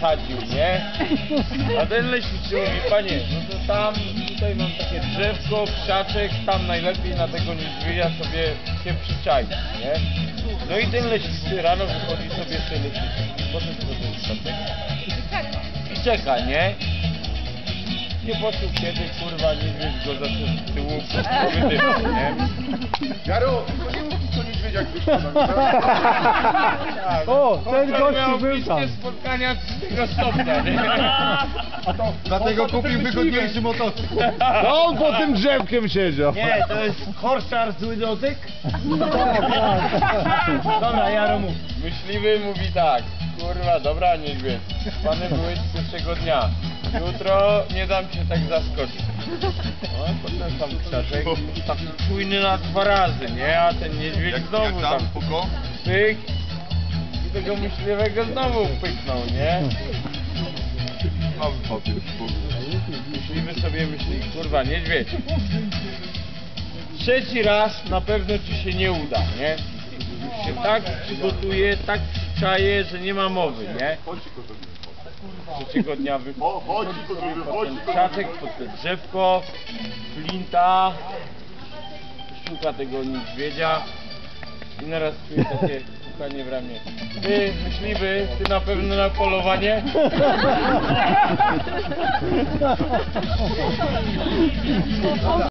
sadził, nie? A ten leśniczy mówi, panie, no to tam, tutaj mam takie drzewko, krzaczek, tam najlepiej na tego niedźwiedzia sobie się przyczaić, nie? No i ten leśniczy rano wychodzi sobie z tej leśniczki, potem sobie ten krzaczek i czeka, nie? Nie poczuł kiedy, kurwa, niedźwiedź go zaczął z tyłu nie? Jaro, Krzysztof. Tak. O, ten gościu był tam. spotkania trzeciego stopnia, nie? Dlatego kupił wygodniejszy motocykl. To on pod tym drzewkiem siedział. Nie, to jest horszar zły dotyk? Dobra, Jaro mów. Myśliwy mówi tak, kurwa, dobra niedźwiedź, spany byłeś pierwszego dnia. Jutro nie dam się tak zaskoczyć. No, potem tam krzaczek, taki czujny na dwa razy, nie? A ten niedźwiedź znowu tam pyk i tego myśliwego znowu pyknął, nie? Mały popis. Myślimy sobie, myśli, kurwa, niedźwiedź. Trzeci raz na pewno ci się nie uda, nie? Już się tak przygotuje, tak przyczaje, że nie ma mowy, nie? Chodź go zrobimy. Trzeciego dnia wy... Krzaczek, pod te drzewko, flinta, szuka tego niedźwiedzia i naraz czuje takie pukanie w ramię. Ty, myśliwy, ty na pewno na polowanie?